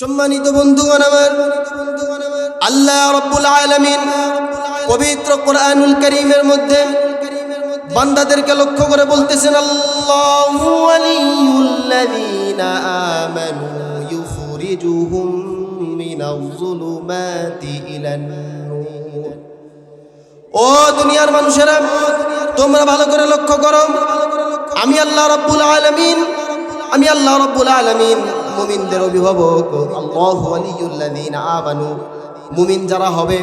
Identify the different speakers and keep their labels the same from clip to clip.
Speaker 1: সম্মানিত বন্ধুগণ আমার, আল্লাহ রব্বুল আলামিন পবিত্র কোরআনুল করিমের মধ্যে বান্দাদেরকে লক্ষ্য করে বলতেছেন, আল্লাহু ও দুনিয়ার মানুষেরা, তোমরা ভালো করে লক্ষ্য করো। আমি আল্লাহ রব্বুল আলামিন, আমি আল্লাহ রব্বুল আলামিন মুমিনদের অভিভাবক মুমিন যারা হবে,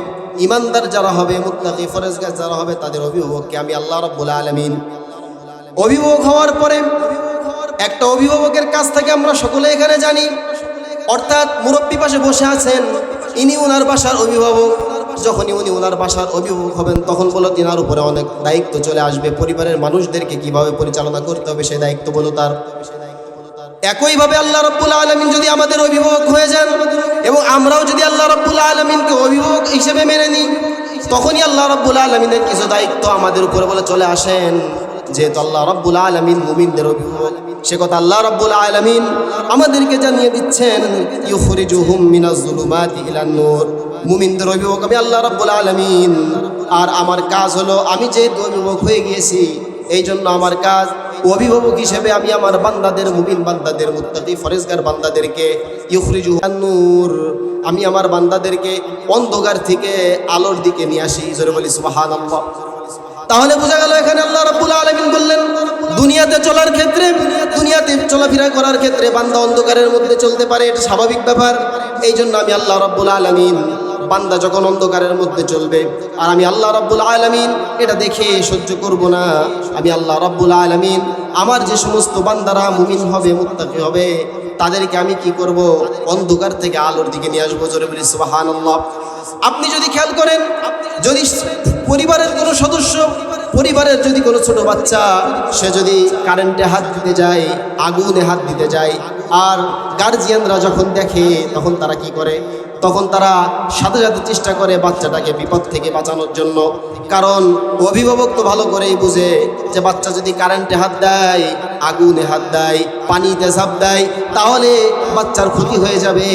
Speaker 1: ইমানদার যারা হবে, মুত্তাকি ফরেজগার যারা হবে, তাদের অভিভাবককে আমি আল্লাহ রব্বুল আলামিন। অভিভাবক হওয়ার পরে একটা অভিভাবকের কাছ থেকে আমরা সকলে এখানে জানি, অর্থাৎ মুরব্বী পাশে বসে আছেন ইনি ওনার বাসার অভিভাবক। যখনই উনি ওনার বাসার অভিভাবক হবেন, তখন বলো তিনার উপরে অনেক দায়িত্ব চলে আসবে। পরিবারের মানুষদেরকে কীভাবে পরিচালনা করতে হবে, সেই দায়িত্ব বলো তার একইভাবে আল্লাহ রব্বুল আলমিন যদি আমাদের অভিভাবক হয়ে যান এবং আমরাও যদি আল্লাহ রব্বুল আলমিনকে অভিভাবক হিসেবে মেনে নিই, তখনই আল্লাহ রব্বুল আলমিনের কিছু দায়িত্ব আমাদের উপরে বলে চলে আসেন। যেহেতু আল্লাহ রব্বুল আলমিন মুমিনদের অভিভাবক, সে কথা আল্লাহ রব্বুল আলমিন আমাদেরকে জানিয়ে দিচ্ছেন মুমিনদের অভিভাবক আমি আল্লাহ রব্বুল আলমিন। আর আমার কাজ হলো আমি যেহেতু অভিভাবক হয়ে গিয়েছি এই জন্য আমার কাজ অভিভাবক হিসেবে আমি আমার বান্দাদের, মুমিন বান্দাদের মুত্তাকি ফরেজগার বান্দাদেরকে ইউখরিজু নূর আমি আমার বান্দাদেরকে অন্ধকার থেকে আলোর দিকে নিয়ে আসি। জোরে বলি তাহলে বোঝা গেল এখানে আল্লাহ রাব্বুল আলামিন বললেন, দুনিয়াতে চলার ক্ষেত্রে, দুনিয়াতে চলাফেরা করার ক্ষেত্রে বান্দা অন্ধকারের মধ্যে চলতে পারে, এটা স্বাভাবিক ব্যাপার। এই জন্য আমি আল্লাহ রাব্বুল আলামিন বান্দা যখন অন্ধকারের মধ্যে চলবে, আর আমি আল্লাহ রাব্বুল আলামিন এটা দেখে সহ্য করব না। আমি আল্লাহ রাব্বুল আলামিন আমার যে সমস্ত বান্দারা মুমিন হবে, মুত্তাকি হবে, তাদেরকে আমি কি করব? অন্ধকার থেকে আলোর দিকে নিয়ে আসব, জোরে বলি, সুবহানাল্লাহ। আপনি যদি খেয়াল করেন, যদি পরিবারের কোনো সদস্য, পরিবারের যদি কোনো ছোট বাচ্চা, সে যদি কারেন্টে হাত দিতে যায়, আগুনে হাত দিতে যায় আর গার্জিয়ানরা যখন দেখে, তখন তারা কি করে? তখন তারা সাথে সাথে চেষ্টা করে বাচ্চাটাকে বিপদ থেকে বাঁচানোর জন্য। কারণ অভিভাবক তো ভালো করেই বুঝে যে বাচ্চা যদি কারেন্টে হাত দেয়, আগুনে হাত দেয়, পানিতে ঝাঁপ দেয়, তাহলে বাচ্চার ক্ষতি হয়ে যাবে।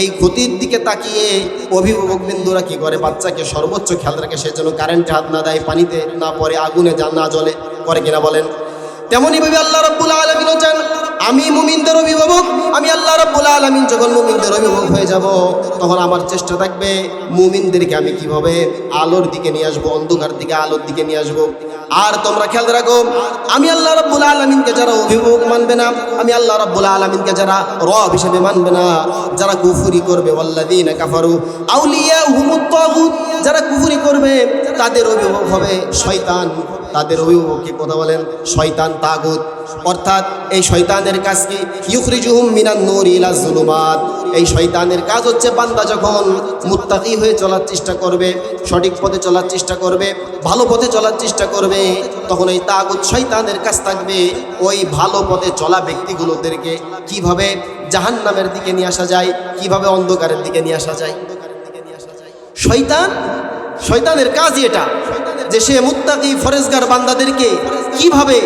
Speaker 1: এই ক্ষতির দিকে তাকিয়ে অভিভাবক বিন্দুরা কি করে? বাচ্চাকে সর্বোচ্চ খেয়াল রাখে সেজন্য কারেন্টে হাত না দেয়, পানিতে না পড়ে, আগুনে না জ্বলে, করে কিনা বলেন? তেমনইভাবে আল্লাহ রব্বুল আলমিনও চান আমি মুমিনদের অভিভাবক, আমি আল্লাহ রব্বুল আলমিন যখন মুমিনদের অভিভাবক হয়ে যাব, তখন আমার চেষ্টা থাকবে মুমিনদেরকে আমি কীভাবে আলোর দিকে নিয়ে আসব, অন্ধকার দিকে, আলোর দিকে নিয়ে আসব। আর তোমরা খেয়াল রাখো, আমি আল্লাহ রব্বুল আলমিনকে যারা অভিভাবক মানবে না, আমি আল্লাহ রব্বুল আলমিনকে যারা রব হিসেবে মানবে না, যারা কুফুরি করবে ওয়াল্লাদিন কাফারু আউলিয়া হুমুত যারা কুফুরি করবে, তাদের অভিভাবক হবে শয়তান। তাদের অভিভাবককে কথা বলেন? শয়তান, তাগুত। অর্থাৎ এই শয়তানের কাজ কি? ইউখরিজুহুম মিনান নূর ইলা জুলুমাত এই শয়তানের কাজ হচ্ছে বান্দা যখন মুত্তাকি হয়ে চলার চেষ্টা করবে, সঠিক পথে চলার চেষ্টা করবে, ভালো পথে চলার চেষ্টা করবে, তখন এই তাগুত শয়তানের কাজ থাকবে। ওই ভালো পথে চলা ব্যক্তিগুলোদেরকে কীভাবে জাহান্নামের দিকে নিয়ে আসা যায়, কীভাবে অন্ধকারের দিকে নিয়ে আসা যায়? শয়তান, শয়তানের কাজই এটা যে সে মুত্তাকি ফরেজগার বান্দাদেরকে কীভাবে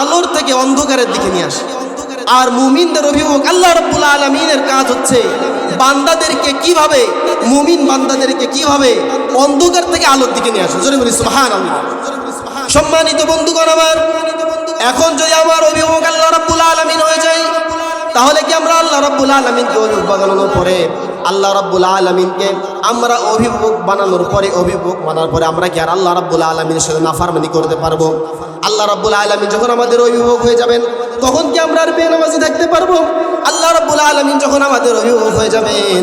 Speaker 1: আলোর থেকে অন্ধকারের দিকে নিয়ে আসে। আর মুমিনদের অভিভাবক আল্লাহ রব্বুল আলমিনের কাজ হচ্ছে বান্দাদেরকে কীভাবে, মুমিন বান্দাদেরকে কীভাবে অন্ধকার থেকে আলোর দিকে নিয়ে আসে জোরে বলি সম্মানিত বন্ধুগণ আমার, এখন যদি আমার অভিভাবক আল্লাহ রব্বুল আলমিন হয়ে যায়, তাহলে কি আমরা আল্লাহ রব্বুল আলমিনকে অভিভাবক বানানোর পরে, আল্লাহ রব্বুল আলমিনকে আমরা অভিভাবক বানানোর পরে অভিভাবক মানার পরে আমরা কি আর আল্লাহ রব্বুল আলমিনের সাথে নাফারমানি করতে পারব? আল্লাহ রব্বুল আলমিন যখন আমাদের অভিভাবক হয়ে যাবেন, তখন কি আমরা আর বেনামাজি থাকতে পারব? আল্লাহ রব্বুল আলমিন যখন আমাদের অভিভাবক হয়ে যাবেন,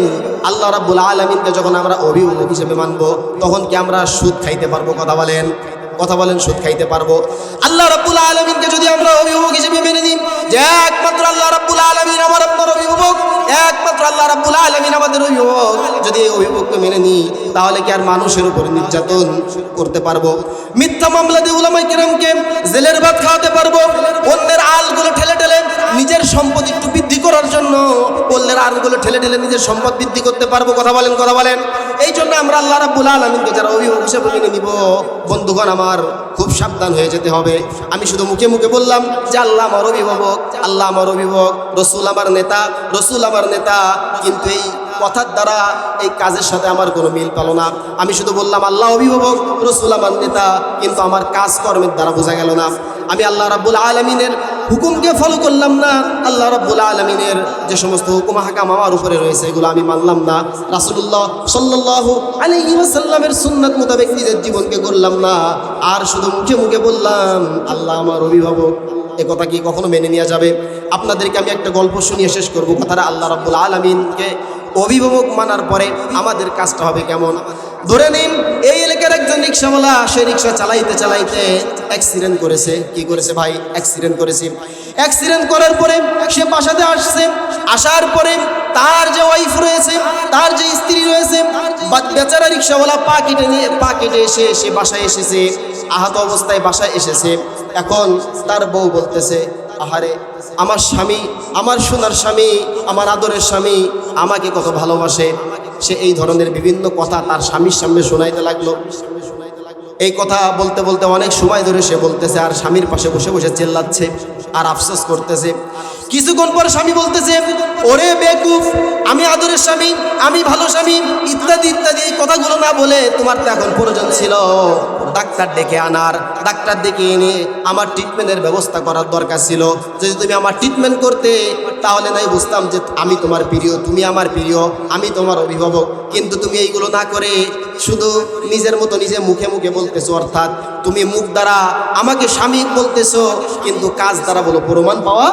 Speaker 1: আল্লাহ রব্বুল আলমিনকে যখন আমরা অভিভাবক হিসেবে মানবো, তখন কি আমরা সুদ খাইতে পারব? কথা বলেন। কথা বলেন, সুদ খাইতে পারব। আল্লাহ রাব্বুল আলমিনকে যদি আমরা অভিভাবক হিসেবে মেনে নিই, যে একমাত্র আল্লাহ রাব্বুল আলমিন আমার আপনার অভিভাবক একমাত্র আল্লাহ রাব্বুল আলমিন আমাদের অভিভাবক যদি এই অভিভাবককে মেনে নিই তাহলে কি আর মানুষের উপর নির্যাতন করতে পারব? মিথ্যা মামলা দিয়ে উলামাই কিরামকে জেলের ভাত খাওয়াতে পারব? নিজের সম্পদ বৃদ্ধি করতে পারব, কথা বলেন কথা বলেন। এই জন্য আমরা আল্লাহ রাব্বুল আলমিনকে যারা অভিভাবক হিসেবে মেনে নিব, বন্ধুগণ আমার, খুব সাবধান হয়ে যেতে হবে। আমি শুধু মুখে মুখে বললাম যে আল্লাহ আমার অভিভাবক, আল্লাহ আমার অভিভাবক, রসুল আমার নেতা, রসুল আমার নেতা, কিন্তু এই কথার দ্বারা এই কাজের সাথে আমার কোনো মিল পেল না। আমি শুধু বললাম, আল্লাহ অভিভাবক, রসুল আমার নেতা, কিন্তু আমার কাজকর্মের দ্বারা বোঝা গেল না। আমি আল্লাহ রাব্বুল আলমিনের হুকুমকে ফলো করলাম না। আল্লাহ রাব্বুল আলমিনের যে সমস্ত হুকুম, হাকাম আমার উপরে রয়েছে, এগুলো আমি মানলাম না। রাসুল্লাহ সাল্লাহ আলাইহি ওয়াসাল্লামের সুন্নাত মোতাবেক নিজের জীবনকে করলাম না। আর শুধু মুখে মুখে বললাম, আল্লাহ আমার অভিভাবক, এ কথা কি কখনো মেনে নেওয়া যাবে? আপনাদেরকে আমি একটা গল্প শুনিয়ে শেষ করব। কথাটা আল্লাহ রাব্বুল আলমিনকে অভিভাবক মানার পরে আমাদের কাজটা হবে কেমন? ধরে নিন, এই এলাকার একজন রিক্সাওয়ালা, সে রিক্সা চালাইতে চালাইতে অ্যাক্সিডেন্ট করেছে। কি করেছে ভাই? অ্যাক্সিডেন্ট করেছে। অ্যাক্সিডেন্ট করার পরে সে বাসাতে আসছে। আসার পরে তার যে ওয়াইফ রয়েছে, তার যে স্ত্রী রয়েছে বেচারা রিক্সাওয়ালা পা কেটে নিয়ে পা কেটে এসে, সে বাসায় এসেছে। আহত অবস্থায় বাসায় এসেছে। এখন তার বউ বলতেছে আহারে, আমার স্বামী, আমার সোনার স্বামী, আমার আদরের স্বামী আমাকে কত ভালোবাসে। সে এই ধরনের বিভিন্ন কথা তার স্বামীর সামনে শোনাইতে লাগল। এই কথা বলতে বলতে অনেক সময় ধরে সে বলতেছে, আর স্বামীর পাশে বসে বসে চেল্লাচ্ছে আর আফসোস করতেছে। কিছুক্ষণ পর স্বামী বলতেছে, ওরে বেকুফ, আমি আদরের স্বামী, আমি ভালো স্বামী, ইত্যাদি ইত্যাদি, এই কথাগুলো না বলে তোমার তো এখন প্রয়োজন ছিল। ডাক্তার ডেকে আনার, ডাক্তার ডেকে এনে আমার ট্রিটমেন্টের ব্যবস্থা করার দরকার ছিল। যদি তুমি আমার ট্রিটমেন্ট করতে, তাহলে নাই বুঝতাম যে আমি তোমার প্রিয়, তুমি আমার প্রিয়, আমি তোমার অভিভাবক। কিন্তু তুমি এইগুলো না করে শুধু নিজের মতো নিজে মুখে মুখে বলতেছো, অর্থাৎ তুমি মুখ দ্বারা আমাকে স্বামী বলতেছো, কিন্তু কাজ দ্বারা বলো প্রমাণ পাওয়া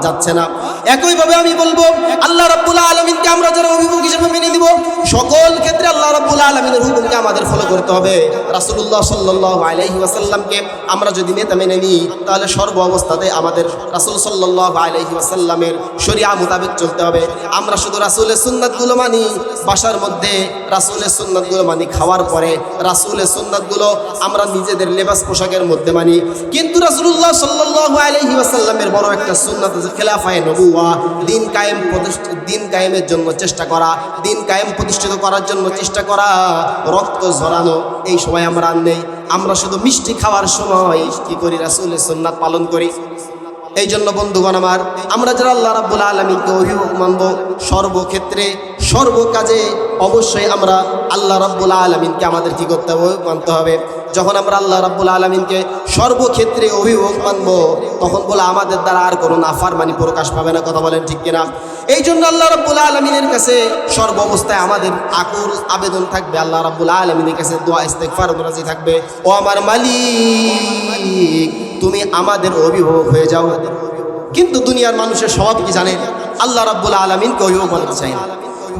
Speaker 1: যাচ্ছে না। একইভাবে আমি বলব আল্লাহ রব্বুল্লাহ আলমিনকে আমরা যারা অভিভাবক হিসেবে দিব। সকল ক্ষেত্রে আল্লাহ রাব্বুল আলমিনের হুকুমকে আমাদের ফলো করতে হবে। রাসুল্লাহ সাল্লাহ আলাইহি ওয়াসাল্লামকে আমরা যদি নেতা মেনে নিই, তাহলে সর্ব অবস্থাতে আমাদের রাসুল সাল্লাহ আলাইহি ওয়াসাল্লামের শরিয়া মোতাবেক চলতে হবে। আমরা শুধু রাসুলের সুন্নাতগুলো মানি, বাসার মধ্যে রাসুলের সুন্নাতগুলো মানি, খাওয়ার পরে রাসুলের সুন্নাতগুলো আমরা নিজেদের লেবাস পোশাকের মধ্যে মানি। কিন্তু রাসুল্লাহ সাল্লাহ আলাইহি ওয়াসাল্লামের বড় একটা সুন্নাত খেলাফায় নবুয়া দিন কায়েম প্রতিষ্ঠ- দিন কায়েমের জন্য চেষ্টা করা, দিন কায়েম প্রতিষ্ঠিত করার জন্য চেষ্টা করা, রক্ত ঝরানো, এই সময় আমরা আর নেই। আমরা শুধু মিষ্টি খাওয়ার সময় কি করি, রাসুলের সুন্নাত পালন করি। এই জন্য বন্ধুগণ আমার, আমরা যারা আল্লাহ রাব্বুল আলমীকে অভিভাবক মানব সর্বক্ষেত্রে, সর্বকাজে অবশ্যই আমরা আল্লাহ রাব্বুল আলমিনকে আমাদের কি করতে হবে, মানতে হবে। যখন আমরা আল্লাহ রাব্বুল আলমিনকে সর্বক্ষেত্রে অভিভাবক মানব তখন বলে আমাদের দ্বারা আর কোনো নাফার মানি প্রকাশ পাবে না, কথা বলেন ঠিক কিনা? এই জন্য আল্লাহ রাব্বুল আলমিনের কাছে সর্ব অবস্থায় আমাদের আকুল আবেদন থাকবে। আল্লাহ রাব্বুল আলমিনের কাছে দোয়া ইস্তেকফার রাজি থাকবে। ও আমার মালিক, তুমি আমাদের অভিভাবক হয়ে যাও। কিন্তু দুনিয়ার মানুষের স্বভাব কি জানেন আল্লাহ রাব্বুল আলমিনকে অভিভাবক বানাতে চাই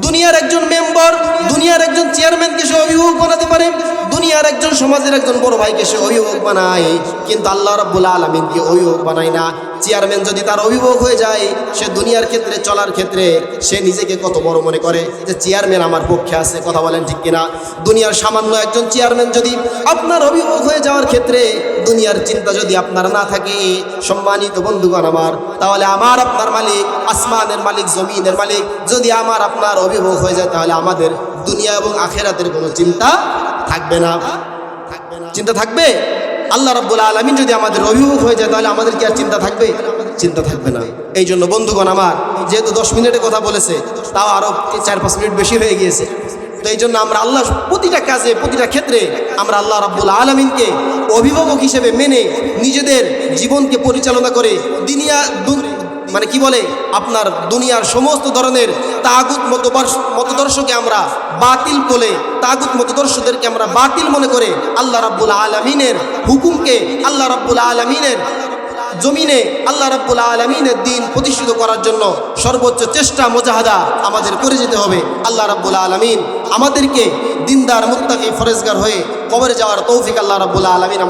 Speaker 1: দুনিয়ার একজন মেম্বার, দুনিয়ার একজন চেয়ারম্যানকে সে অভিভাবক বানাতে পারে। দুনিয়ার একজন, সমাজের একজন বড় ভাইকে সে অভিভাবক বানায়, কিন্তু আল্লাহ রাব্বুল আলমিনকে অভিভাবক বানায় না। চেয়ারম্যান যদি তার অভিভাবক হয়ে যায়, সে দুনিয়ার ক্ষেত্রে, চলার ক্ষেত্রে, সে নিজেকে কত বড় মনে করে যে চেয়ারম্যান আমার পক্ষে আছে, কথা বলেন ঠিক কিনা? দুনিয়ার সামান্য একজন চেয়ারম্যান যদি আপনার অভিভাবক হয়ে যাওয়ার ক্ষেত্রে, দুনিয়ার চিন্তা যদি আপনার না থাকে, সম্মানিত বন্ধুগণ আমার, তাহলে আমার আপনার মালিক, আসমানের মালিক, জমিনের মালিক, যদি আমার আপনার অভিভাবক হয়ে যায়, তাহলে আমাদের দুনিয়া এবং আখেরাতের কোনো চিন্তা থাকবে না। চিন্তা থাকবে? আল্লাহ রাব্বুল আলমিন যদি আমাদের অভিভাবক হয়ে যায়, তাহলে আমাদের কি আর চিন্তা থাকবে? চিন্তা থাকবে না। এই জন্য বন্ধুগণ আমার, যেহেতু দশ মিনিটে কথা বলেছে, তাও আরও চার, পাঁচ মিনিট বেশি হয়ে গিয়েছে। তো এই জন্য আমরা আল্লাহ প্রতিটা কাজে, প্রতিটা ক্ষেত্রে আমরা আল্লাহ রাব্বুল আলমিনকে অভিভাবক হিসেবে মেনে নিজেদের জীবনকে পরিচালনা করে দিনিয়া মানে কি বলে? আপনার দুনিয়ার সমস্ত ধরনের তাগুত মতদর্শকে আমরা বাতিল বলে, তাগুত মতদর্শদেরকে আমরা বাতিল মনে করে আল্লাহ রাব্বুল আলমিনের হুকুমকে আল্লাহ রাব্বুল আলমিনের জমিনে আল্লাহ রাব্বুল আলমিনের দিন প্রতিষ্ঠিত করার জন্য সর্বোচ্চ চেষ্টা, মোজাহাদা আমাদের করে যেতে হবে। আল্লাহ রাব্বুল আলমিন আমাদেরকে দিনদার মুত্তাকি ফরেজগার হয়ে কবরে যাওয়ার তৌফিক আল্লাহ রাব্বুল আলমিন